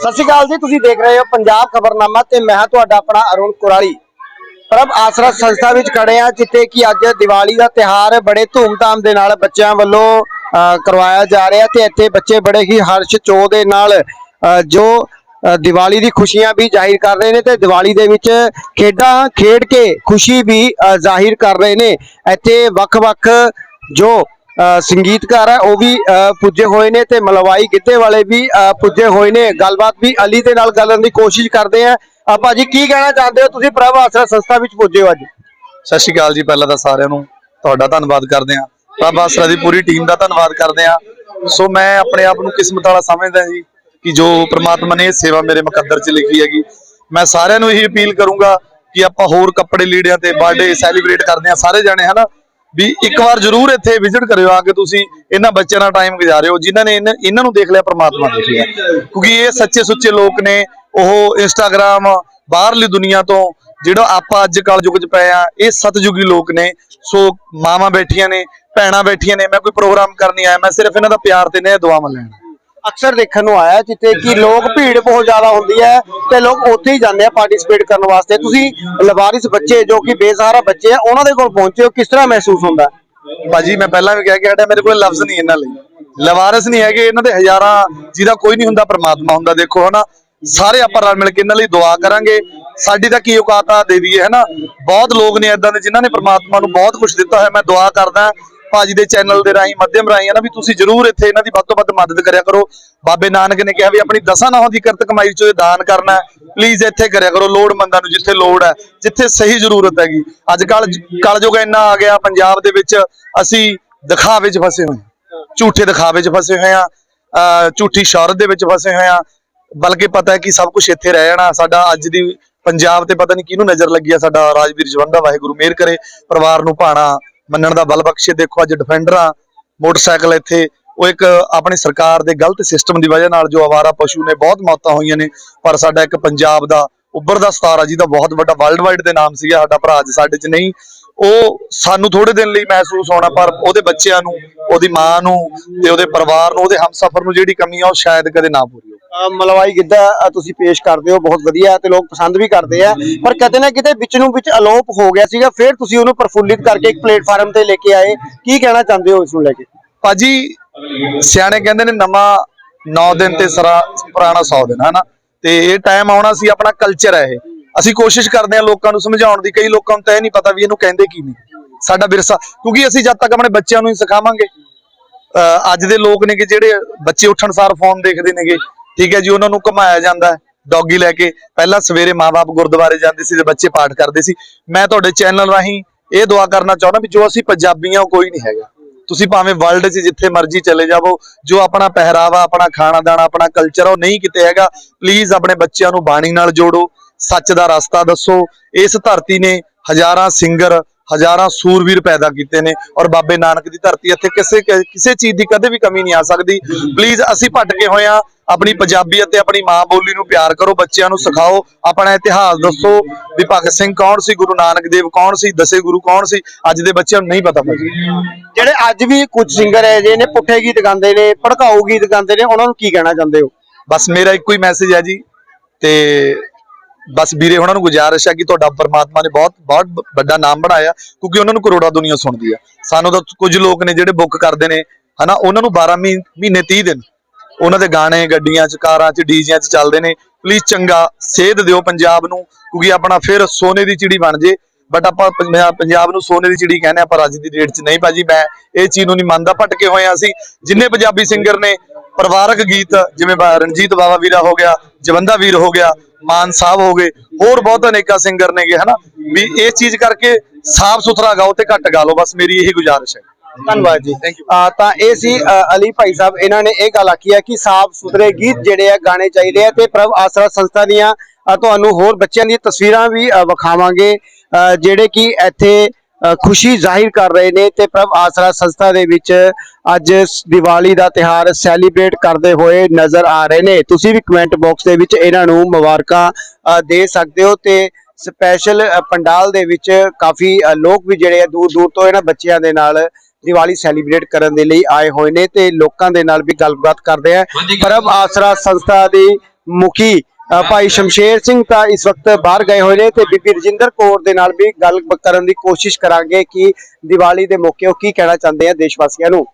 ਸਤਿ ਸ਼੍ਰੀ ਅਕਾਲ ਜੀ ਤੁਸੀਂ ਦੇਖ ਰਹੇ ਹੋ ਪੰਜਾਬ ਖਬਰਨਾਮਾ ਤੇ ਮੈਂ ਹਾਂ ਤੁਹਾਡਾ ਆਪਣਾ ਅਰੁਣ ਕੁਰਾਲੀ। ਪ੍ਰਭ ਆਸਰਾ ਸੰਸਥਾ ਵਿੱਚ ਖੜੇ ਆ ਜਿੱਥੇ ਕਿ ਅੱਜ ਦੀਵਾਲੀ ਦਾ ਤਿਹਾਰ ਬੜੇ ਧੂਮਧਾਮ ਦੇ ਨਾਲ ਬੱਚਿਆਂ ਵੱਲੋਂ ਅ, ਕਰਵਾਇਆ ਜਾ ਰਿਹਾ ਤੇ ਇੱਥੇ ਬੱਚੇ ਬੜੇ ਹੀ ਹਰਸ਼ ਚੋ ਦੇ ਨਾਲ ਅ, ਜੋ ਅ, ਦੀਵਾਲੀ ਦੀ ਖੁਸ਼ੀਆਂ ਵੀ ਜ਼ਾਹਿਰ ਕਰ ਰਹੇ ਨੇ ਤੇ ਦੀਵਾਲੀ ਦੇ ਵਿੱਚ ਖੇਡਾਂ ਖੇਡ ਕੇ ਖੁਸ਼ੀ ਵੀ ਅ, ਜ਼ਾਹਿਰ ਕਰ ਰਹੇ ਨੇ। ਇੱਥੇ ਵੱਖ-ਵੱਖ ਜੋ ਸੰਗੀਤਕਾਰ ਹੈ ਉਹ ਵੀ ਅ, ਪੁੱਜੇ ਹੋਏ ਨੇ ਤੇ ਮਲਵਾਈ ਗਿੱਧੇ ਵਾਲੇ ਵੀ ਅ, ਪੁੱਜੇ ਹੋਏ ਨੇ। ਗੱਲਬਾਤ ਵੀ ਅਲੀ ਦੇ ਨਾਲ ਕਰਨ ਦੀ ਕੋਸ਼ਿਸ਼ ਕਰਦੇ ਆ। ਆ ਭਾਜੀ ਕੀ ਕਹਿਣਾ ਚਾਹੁੰਦੇ ਹੋ? ਤੁਸੀਂ ਪ੍ਰਭ ਆਸਰਾ ਸੰਸਥਾ ਵਿੱਚ ਪੁੱਜੇ ਹੋ ਅੱਜ। ਸਤਿ ਸ਼੍ਰੀ ਅਕਾਲ ਜੀ ਪਹਿਲਾਂ ਤਾਂ ਸਾਰਿਆਂ ਨੂੰ ਤੁਹਾਡਾ ਧੰਨਵਾਦ ਕਰਦੇ ਹਾਂ। ਪ੍ਰਭ ਆਸਰਾ ਦੀ ਪੂਰੀ ਟੀਮ ਦਾ ਧੰਨਵਾਦ ਕਰਦੇ ਹਾਂ। ਸੋ ਮੈਂ ਆਪਣੇ ਆਪ ਨੂੰ ਕਿਸਮਤ ਵਾਲਾ ਸਮਝਦਾ ਜੀ ਕਿ ਜੋ ਪ੍ਰਮਾਤਮਾ ਨੇ ਸੇਵਾ ਮੇਰੇ ਮੁਕੱਦਰ 'ਚ ਲਿਖੀ ਹੈਗੀ। ਮੈਂ ਸਾਰਿਆਂ ਨੂੰ ਇਹੀ ਅਪੀਲ ਕਰੂੰਗਾ ਕਿ ਆਪਾਂ ਹੋਰ ਕੱਪੜੇ ਲੀੜਿਆਂ ਤੇ ਬਰਥਡੇ ਸੈਲੀਬ੍ਰੇਟ ਕਰਦੇ ਹਾਂ ਸਾਰੇ ਜਾਣੇ ਹਨਾ? ਵੀ ਇੱਕ ਵਾਰ ਜ਼ਰੂਰ ਇੱਥੇ ਵਿਜ਼ਿਟ ਕਰਿਓ ਆ ਕੇ ਤੁਸੀਂ, ਇਹਨਾਂ ਬੱਚਿਆਂ ਨਾਲ ਟਾਈਮ ਗੁਜ਼ਾਰਿਓ, ਜਿਨ੍ਹਾਂ ਨੇ ਇਹਨਾਂ ਇਹਨਾਂ ਨੂੰ ਦੇਖ ਲਿਆ, ਪ੍ਰਮਾਤਮਾ ਦੇਖ ਲਿਆ। ਕਿਉਂਕਿ ਇਹ ਸੱਚੇ ਸੁੱਚੇ ਲੋਕ ਨੇ, ਉਹ ਇੰਸਟਾਗ੍ਰam ਬਾਹਰਲੀ ਦੁਨੀਆ ਤੋਂ, ਜਿਹੜਾ ਆਪਾਂ ਅੱਜ ਕੱਲ ਯੁੱਗ 'ਚ ਪਏ ਆ, ਇਹ ਸਤਜੁਗੀ ਲੋਕ ਨੇ। ਸੋ ਮਾਵਾਂ ਬੈਠੀਆਂ ਨੇ, ਭੈਣਾਂ ਬੈਠੀਆਂ ਨੇ, ਮੈਂ ਕੋਈ ਪ੍ਰੋਗਰਾਮ ਕਰਨੀ ਆਇਆ, ਮੈਂ ਸਿਰਫ ਇਹਨਾਂ ਦਾ ਪਿਆਰ ਤੇ ਨੇ ਦੁਆਵਾਂ ਲੈਣ ਅਕਸਰ ਦੇਖਣ ਨੂੰ ਆਇਆ ਜਿੱਥੇ ਕਿ ਲੋਕ ਭੀੜ ਬਹੁਤ ਜ਼ਿਆਦਾ ਹੁੰਦੀ ਹੈ ਤੇ ਲੋਕ ਉੱਥੇ ਹੀ ਜਾਂਦੇ ਆ ਪਾਰਟਿਸਿਪੇਟ ਕਰਨ ਵਾਸਤੇ। ਤੁਸੀਂ ਲਵਾਰਿਸ ਬੱਚੇ ਜੋ ਕਿ ਬੇਸਹਾਰਾ ਬੱਚੇ ਆ, ਉਹਨਾਂ ਦੇ ਕੋਲ ਪਹੁੰਚੇ ਹੋ, ਕਿਸ ਤਰ੍ਹਾਂ ਮਹਿਸੂਸ ਹੁੰਦਾ ਭਾਜੀ, ਮੈਂ ਪਹਿਲਾਂ ਵੀ ਕਹਿ ਕੇ ਹਟਿਆ ਮੇਰੇ ਕੋਲ ਲਫ਼ਜ਼ ਨਹੀਂ ਇਹਨਾਂ ਲਈ। ਲਵਾਰਸ ਨਹੀਂ ਹੈਗੇ, ਇਹਨਾਂ ਦੇ ਹਜ਼ਾਰਾਂ ਜਿਹਦਾ ਕੋਈ ਨਹੀਂ ਹੁੰਦਾ, ਪ੍ਰਮਾਤਮਾ ਹੁੰਦਾ, ਦੇਖੋ ਹਨਾ। ਸਾਰੇ ਆਪਾਂ ਰਲ ਮਿਲ ਕੇ ਇਹਨਾਂ ਲਈ ਦੁਆ ਕਰਾਂਗੇ। ਸਾਡੀ ਤਾਂ ਕੀ ਔਕਾਤ ਆ ਦੇ ਦਈਏ, ਹਨਾ। ਬਹੁਤ ਲੋਕ ਨੇ ਇਦਾਂ ਦੇ ਜਿਨ੍ਹਾਂ ਨੇ ਪ੍ਰਮਾਤਮਾ ਨੂੰ ਬਹੁਤ ਕੁਝ ਦਿੱਤਾ ਹੋਇਆ ਮੈਂ ਦੁਆ ਕਰਦਾ। ਭਾਜੀ ਦੇ ਚੈਨਲ ਦੇ ਰਾਹੀਂ, ਮਾਧਿਅਮ ਰਾਹੀਂ ਹੈ ਨਾ ਵੀ ਤੁਸੀਂ ਜਰੂਰ ਇੱਥੇ ਇਹਨਾਂ ਦੀ ਵੱਧ ਤੋਂ ਵੱਧ ਮਦਦ ਕਰਿਆ ਕਰੋ। ਬਾਬੇ ਨਾਨਕ ਨੇ ਕਿਹਾ ਵੀ ਆਪਣੀ ਦਸਾਂ ਨਾਹਾਂ ਦੀ ਕਿਰਤ ਕਮਾਈ ਚੋਂ ਦਾਨ ਕਰਨਾ ਪਲੀਜ਼ ਇੱਥੇ ਕਰਿਆ ਕਰੋ ਲੋੜਮੰਦਾਂ ਨੂੰ ਜਿੱਥੇ ਲੋੜ ਹੈ, ਜਿੱਥੇ ਸਹੀ ਜ਼ਰੂਰਤ ਹੈਗੀ। ਅੱਜ ਕੱਲ ਕਲਯੁਗ ਇੰਨਾ ਆ ਗਿਆ, ਪੰਜਾਬ ਦੇ ਵਿੱਚ ਅਸੀਂ ਦਿਖਾਵੇ 'ਚ ਫਸੇ ਹੋਏ ਹਾਂ। ਝੂਠੇ ਦਿਖਾਵੇ 'ਚ ਫਸੇ ਹੋਏ ਆ ਅਹ ਝੂਠੀ ਸ਼ੌਹਰਤ ਦੇ ਵਿੱਚ ਫਸੇ ਹੋਏ ਆ ਬਲਕਿ ਪਤਾ ਹੈ ਕਿ ਸਭ ਕੁਝ ਇੱਥੇ ਰਹਿ ਜਾਣਾ। ਸਾਡਾ ਅੱਜ ਦੀ ਪੰਜਾਬ ਤੇ ਪਤਾ ਨਹੀਂ ਕਿਹਨੂੰ ਨਜ਼ਰ ਲੱਗੀ ਆ, ਸਾਡਾ ਰਾਜਵੀਰ ਜਵੰਦਾ ਵਾਹਿਗੁਰੂ, ਮਿਹਰ ਕਰੇ, ਪਰਿਵਾਰ ਨੂੰ ਭਾਣਾ ਮੰਨਣ ਦਾ ਬਲ ਬਖਸ਼ੇ ਦੇਖੋ ਅੱਜ ਡਿਫੈਂਡਰਾਂ ਮੋਟਰਸਾਈਕਲ ਇੱਥੇ। ਉਹ ਇੱਕ ਆਪਣੀ ਸਰਕਾਰ ਦੇ ਗਲਤ ਸਿਸਟਮ ਦੀ ਵਜ੍ਹਾ ਨਾਲ ਜੋ ਆਵਾਰਾ ਪਸ਼ੂ ਨੇ, ਬਹੁਤ ਮੌਤਾਂ ਹੋਈਆਂ ਨੇ। ਪਰ ਸਾਡਾ ਇੱਕ ਪੰਜਾਬ ਦਾ ਉੱਭਰਦਾ ਸਤਾਰਾ ਜਿਹਦਾ ਬਹੁਤ ਵੱਡਾ ਵਰਲਡ ਵਾਈਡ ਦੇ ਨਾਮ ਸੀਗਾ, ਸਾਡਾ ਭਰਾ ਅੱਜ ਸਾਡੇ 'ਚ ਨਹੀਂ। ਉਹ ਸਾਨੂੰ ਥੋੜੇ ਦਿਨ ਲਈ ਮਹਿਸੂਸ ਹੋਣਾ, ਪਰ ਉਹਦੇ ਬੱਚਿਆਂ ਨੂੰ, ਉਹਦੀ ਮਾਂ ਨੂੰ ਤੇ ਉਹਦੇ ਪਰਿਵਾਰ ਨੂੰ, ਉਹਦੇ ਹਮਸਫਰ ਨੂੰ ਜਿਹੜੀ ਕਮੀ ਆ, ਉਹ ਸ਼ਾਇਦ ਕਦੇ ਨਾ ਪੂਰੀ ਮਲਵਾਈ ਗਿੱਧਾ ਤੁਸੀਂ ਪੇਸ਼ ਕਰਦੇ ਹੋ, ਬਹੁਤ ਵਧੀਆ ਤੇ ਲੋਕ ਪਸੰਦ ਵੀ ਕਰਦੇ ਆ। ਪਰ ਕਿਤੇ ਨਾ ਕਿਤੇ ਵਿੱਚ ਨੂੰ ਵਿੱਚ ਅਲੋਪ ਹੋ ਗਿਆ ਸੀਗਾ, ਫਿਰ ਤੁਸੀਂ ਉਹਨੂੰ ਪ੍ਰਫੁੱਲਿਤ ਕਰਕੇ ਇੱਕ ਪਲੇਟਫਾਰਮ ਤੇ ਲੈ ਕੇ ਆਏ। ਕੀ ਕਹਿਣਾ ਚਾਹੁੰਦੇ ਹੋ ਇਸ ਨੂੰ ਲੈ ਕੇ? ਭਾਜੀ, ਸਿਆਣੇ ਕਹਿੰਦੇ ਨੇ ਨਵਾਂ 9 ਦਿਨ ਤੇ ਸਰਾ, ਪੁਰਾਣਾ 100 ਦਿਨ, ਹਨਾ? ਤੇ ਇਹ ਟਾਈਮ ਆਉਣਾ ਸੀ ਆਪਣਾ ਕਲਚਰ ਹੈ ਇਹ। ਅਸੀਂ ਕੋਸ਼ਿਸ਼ ਕਰਦੇ ਹਾਂ ਲੋਕਾਂ ਨੂੰ ਸਮਝਾਉਣ ਦੀ, ਕਈ ਲੋਕਾਂ ਨੂੰ ਤਾਂ ਇਹ ਨਹੀਂ ਪਤਾ ਵੀ ਇਹਨੂੰ ਕਹਿੰਦੇ ਕੀ ਨੇ। ਸਾਡਾ ਵਿਰਸਾ, ਕਿਉਂਕਿ ਅਸੀਂ ਜਦ ਤੱਕ ਆਪਣੇ ਬੱਚਿਆਂ ਨੂੰ ਹੀ ਸਿਖਾਵਾਂਗੇ। ਅਹ ਅੱਜ ਦੇ ਲੋਕ ਨੇ ਕਿ ਜਿਹੜੇ ਬੱਚੇ ਉੱਠਣ ਸਾਰ ਫੋਨ ਦੇਖਦੇ ਨੇਗੇ। ਠੀਕ ਹੈ ਜੀ, ਉਹਨਾਂ ਨੂੰ ਘੁਮਾਇਆ ਜਾਂਦਾ ਹੈ, ਡੌਗੀ ਲੈ ਕੇ। ਪਹਿਲਾਂ ਸਵੇਰੇ ਮਾਪੇ ਗੁਰਦੁਆਰੇ ਜਾਂਦੇ ਸੀ ਤੇ ਬੱਚੇ ਪਾਠ ਕਰਦੇ ਸੀ। ਮੈਂ ਤੁਹਾਡੇ ਚੈਨਲ ਰਾਹੀਂ ਇਹ ਦੁਆ ਕਰਨਾ ਚਾਹੁੰਦਾ ਵੀ ਜੋ ਅਸੀਂ ਪੰਜਾਬੀ ਹਾਂ ਉਹ ਕੋਈ ਨਹੀਂ ਹੈਗਾ। ਤੁਸੀਂ ਭਾਵੇਂ ਵਰਲਡ 'ਚ ਜਿੱਥੇ ਮਰਜ਼ੀ ਚਲੇ ਜਾਵੋ, ਜੋ ਆਪਣਾ ਪਹਿਰਾਵਾ, ਆਪਣਾ ਖਾਣਾ ਦਾਣਾ ਆਪਣਾ ਕਲਚਰ ਉਹ ਨਹੀਂ ਕਿਤੇ ਹੈਗਾ। ਪਲੀਜ਼ ਆਪਣੇ ਬੱਚਿਆਂ ਨੂੰ ਬਾਣੀ ਨਾਲ ਜੋੜੋ, ਸੱਚ ਦਾ ਰਸਤਾ ਦੱਸੋ। ਇਸ ਧਰਤੀ ਨੇ ਹਜ਼ਾਰਾਂ ਸਿੰਗਰ ਹਜ਼ਾਰਾਂ ਸੂਰਵੀਰ ਪੈਦਾ ਕੀਤੇ ਨੇ ਔਰ ਬਾਬੇ ਨਾਨਕ ਦੀ ਧਰਤੀ ਇੱਥੇ ਕਿਸੇ ਕਿਸੇ ਚੀਜ਼ ਦੀ ਕਦੇ ਵੀ ਕਮੀ ਨਹੀਂ ਆ ਸਕਦੀ। ਪਲੀਜ਼ ਅਸੀਂ ਭਟਕੇ ਹੋਏ ਆ ਆਪਣੀ ਪੰਜਾਬੀ ਅਤੇ ਆਪਣੀ ਮਾਂ ਬੋਲੀ ਨੂੰ ਪਿਆਰ ਕਰੋ ਬੱਚਿਆਂ ਨੂੰ ਸਿਖਾਓ। ਆਪਣਾ ਇਤਿਹਾਸ ਦੱਸੋ ਵੀ ਭਗਤ ਸਿੰਘ ਕੌਣ ਸੀ ਗੁਰੂ ਨਾਨਕ ਦੇਵ ਕੌਣ ਸੀ ਦਸੇ ਗੁਰੂ ਕੌਣ ਸੀ ਅੱਜ ਦੇ ਬੱਚਿਆਂ ਨੂੰ ਨਹੀਂ ਪਤਾ ਭਾਜੀ। ਜਿਹੜੇ ਅੱਜ ਵੀ ਕੁਝ ਸਿੰਗਰ ਹੈ ਜੇ ਨੇ ਪੁੱਠੇ ਗੀਤ ਗਾਉਂਦੇ ਨੇ ਭੜਕਾਊ ਗੀਤ ਗਾਉਂਦੇ ਨੇ ਉਹਨਾਂ ਨੂੰ ਕੀ ਕਹਿਣਾ ਚਾਹੁੰਦੇ ਹੋ? ਬਸ ਮੇਰਾ ਇੱਕੋ ਹੀ ਮੈਸੇਜ ਹੈ ਜੀ ਤੇ ਬਸ ਵੀਰੇ ਉਹਨਾਂ ਨੂੰ ਗੁਜ਼ਾਰਿਸ਼ ਹੈ ਕਿ ਤੁਹਾਡਾ ਪਰਮਾਤਮਾ ਨੇ ਬਹੁਤ ਬਹੁਤ ਵੱਡਾ ਨਾਮ ਬਣਾਇਆ, ਕਿਉਂਕਿ ਉਹਨਾਂ ਨੂੰ ਕਰੋੜਾ ਦੁਨੀਆ ਸੁਣਦੀ ਆ ਸਾਨੂੰ ਤਾਂ ਕੁਝ ਲੋਕ ਨੇ ਜਿਹੜੇ ਬੁੱਕ ਕਰਦੇ ਨੇ, ਹਨਾ, ਉਹਨਾਂ ਨੂੰ 12 ਮਹੀਨੇ 30 ਦਿਨ। ਉਹਨਾਂ ਦੇ ਗਾਣੇ, ਗੱਡੀਆਂ ਚ, ਕਾਰਾਂ ਚ, ਡੀਜਿਆਂ ਚ ਚੱਲਦੇ ਨੇ। ਪਲੀਜ਼ ਚੰਗਾ ਸੇਧ ਦਿਓ ਪੰਜਾਬ ਨੂੰ, ਕਿਉਂਕਿ ਆਪਣਾ ਫਿਰ ਸੋਨੇ ਦੀ ਚਿੜੀ ਬਣ ਜੇ। ਬਟ ਆਪਾਂ ਪੰਜਾਬ ਨੂੰ ਸੋਨੇ ਦੀ ਚਿੜੀ ਕਹਿੰਦੇ ਆ ਪਰ ਅੱਜ ਦੀ ਡੇਟ 'ਚ ਨਹੀਂ ਭਾਜੀ, ਮੈਂ ਇਹ ਚੀਜ਼ ਨੂੰ ਨਹੀਂ ਮੰਨਦਾ। ਭਟਕੇ ਹੋਏ ਆ ਅਸੀਂ। ਜਿੰਨੇ ਪੰਜਾਬੀ ਸਿੰਗਰ ਨੇ ਪਰਿਵਾਰਕ ਗੀਤ ਜਿਵੇਂ ਰਣਜੀਤ ਬਾਵਾ ਵੀਰਾ ਹੋ ਗਿਆ ਜਵੰਦਾ ਵੀਰ ਹੋ ਗਿਆ ਮਾਨ ਸਾਹਿਬ ਹੋ ਗਏ ਹੋਰ ਬਹੁਤ ਅਨੇਕਾਂ ਸਿੰਗਰ ਨੇਗੇ ਹਨਾ? ਵੀ ਇਹ ਚੀਜ਼ ਕਰਕੇ ਸਾਫ਼ ਸੁਥਰਾ ਗਾਓ ਤੇ ਘੱਟ ਗਾ ਲਓ ਬਸ ਮੇਰੀ ਇਹੀ ਗੁਜ਼ਾਰਿਸ਼ ਹੈ। ਧੰਨਵਾਦ ਜੀ। ਤਾਂ ਇਹ ਸੀ ਅਲੀ ਭਾਈ ਸਾਹਿਬ ਇਹਨਾਂ ਨੇ ਇਹ ਗੱਲ ਆਖੀ ਹੈ ਕਿ ਸਾਫ਼ ਸੁਥਰੇ ਗੀਤ ਜਿਹੜੇ ਆ ਗਾਣੇ ਚਾਹੀਦੇ ਆ ਤੇ ਪ੍ਰਭ ਆਸਰਾ ਸੰਸਥਾ ਦੀਆਂ ਤੁਹਾਨੂੰ ਹੋਰ ਬੱਚਿਆਂ ਦੀਆਂ ਤਸਵੀਰਾਂ ਵੀ ਵਿਖਾਵਾਂਗੇ ਜਿਹੜੇ ਕਿ ਇੱਥੇ ਖੁਸ਼ੀ ਜ਼ਾਹਿਰ ਕਰ ਰਹੇ ਨੇ ਤੇ ਪ੍ਰਭ ਆਸਰਾ ਸੰਸਥਾ ਦੇ ਵਿੱਚ ਅੱਜ ਦੀਵਾਲੀ ਦਾ ਤਿਹਾਰ ਸੈਲੀਬ੍ਰੇਟ ਕਰਦੇ ਹੋਏ ਨਜ਼ਰ ਆ ਰਹੇ ਨੇ। ਤੁਸੀਂ ਵੀ ਕਮੈਂਟ ਬਾਕਸ ਦੇ ਵਿੱਚ ਇਹਨਾਂ ਨੂੰ ਮੁਬਾਰਕਾਂ ਦੇ ਸਕਦੇ ਹੋ ਤੇ ਸਪੈਸ਼ਲ ਪੰਡਾਲ ਦੇ ਵਿੱਚ ਕਾਫੀ ਲੋਕ ਵੀ ਜਿਹੜੇ ਆ ਦੂਰ ਦੂਰ ਤੋਂ ਇਹਨਾਂ ਬੱਚਿਆਂ ਦੇ ਨਾਲ ਦੀਵਾਲੀ ਸੈਲੀਬ੍ਰੇਟ ਕਰਨ ਦੇ ਲਈ ਆਏ ਹੋਏ ਨੇ ਤੇ ਲੋਕਾਂ ਦੇ ਨਾਲ ਵੀ ਗੱਲਬਾਤ ਕਰਦੇ ਆ। ਪਰਮ ਆਸਰਾ ਸੰਸਥਾ ਦੀ ਮੁਖੀ ਭਾਈ ਸ਼ਮਸ਼ੇਰ ਸਿੰਘ ਤਾਂ ਇਸ ਵਕਤ ਬਾਹਰ ਗਏ ਹੋਏ ਨੇ ਤੇ ਬੀਬੀ ਰਜਿੰਦਰ ਕੌਰ ਦੇ ਨਾਲ ਵੀ ਗੱਲ ਕਰਨ ਦੀ ਕੋਸ਼ਿਸ਼ ਕਰਾਂਗੇ ਕਿ ਦੀਵਾਲੀ ਦੇ ਮੌਕੇ ਉਹ ਕੀ ਕਹਿਣਾ ਚਾਹੁੰਦੇ ਆ ਦੇਸ਼ ਵਾਸੀਆਂ ਨੂੰ?